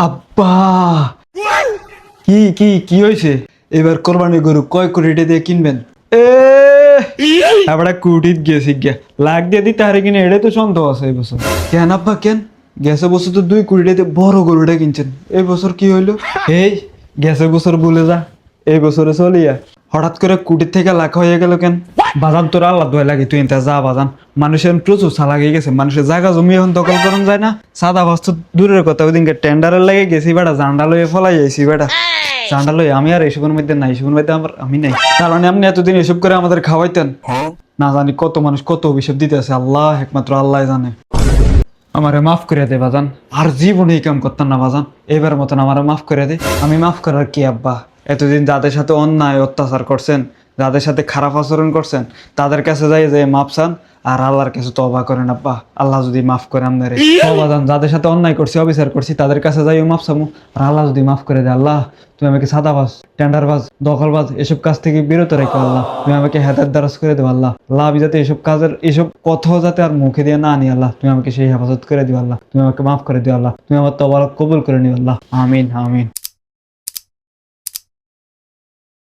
আব্বা! কি কি কি হয়েছে? এবার কোরবানি গরু কয় কোটি দিয়ে কিনবেন? এ! এবার কুটিত গেছি গিয়া। লাখ দিয়ে দিতে হারে কিনে, এটাই তো সন্দেহ আছে এই বছর। কেন আব্বা, কেন? গেছে বছর তো দুই কোটি দিয়ে বড় গরুটা কিনছেন। এই বছর কি হইল? এই, গেছে বছর বলে যা। এই বছরে চলিয়া হঠাৎ করে কুটির থেকে লাখ হয়ে গেল কেন? বাজান তোর আল্লাহ দোয়া লাগে তুই এনতে যা বাজান। মানুষের প্রচুর চা লাগিয়ে গেছে মানুষের জায়গা জমি এখন দখল করন যায় না। সাদা বস্তু দূরের কথা ওই দিনকে টেন্ডারের লাগে গেছি বেটা জান্ডা লয়ে ফলাই যাইছি বেটা। জান্ডা লয়ে আমি আর এইসবের মধ্যে নাই এইসবের মধ্যে আমার আমি নাই। তার মানে আপনি এতদিন এসব করে আমাদের খাওয়াইতেন। না জানি কত মানুষ কত অভিশাপ দিতেছে আল্লাহ একমাত্র আল্লাহ জানে। আমারে মাফ করে দে বাজান। আর জীবনে এই কাম করতাম না বাজান। এবার মতন আমারে মাফ করে দে। আমি মাফ করার কি আব্বা? এতদিন যাদের সাথে অন্যায় অত্যাচার করছেন, যাদের সাথে খারাপ আচরণ করছেন, তাদের কাছে যাই যে মাপ চান, আর আল্লাহর কাছে তবা করেন, আব্বা। আল্লাহ যদি মাফ করে আপনারে বাজান যাদের সাথে অন্যায় করছি, অবিচার করছি, তাদের কাছে যাইও মাপ চামু। আর আল্লাহ যদি মাফ করে দে আল্লাহ, তুমি আমাকে সাদাবাজ, টেন্ডারবাজ, দখলবাজ এসব কাজ থেকে বিরত রেখো, আল্লাহ। তুমি আমাকে হেদার দ্বারাজ করে দেবো আল্লাহ। আল্লাহ আমি যাতে এসব কাজের, এসব কথাও যাতে আর মুখে দিয়ে না আনি, আল্লাহ। তুমি আমাকে সেই হেফাজত করে দিও, আল্লাহ। তুমি আমাকে মাফ করে দিও, আল্লাহ। তুমি আমার তবারক কবুল করে নিও, আল্লাহ। আমিন আমিন।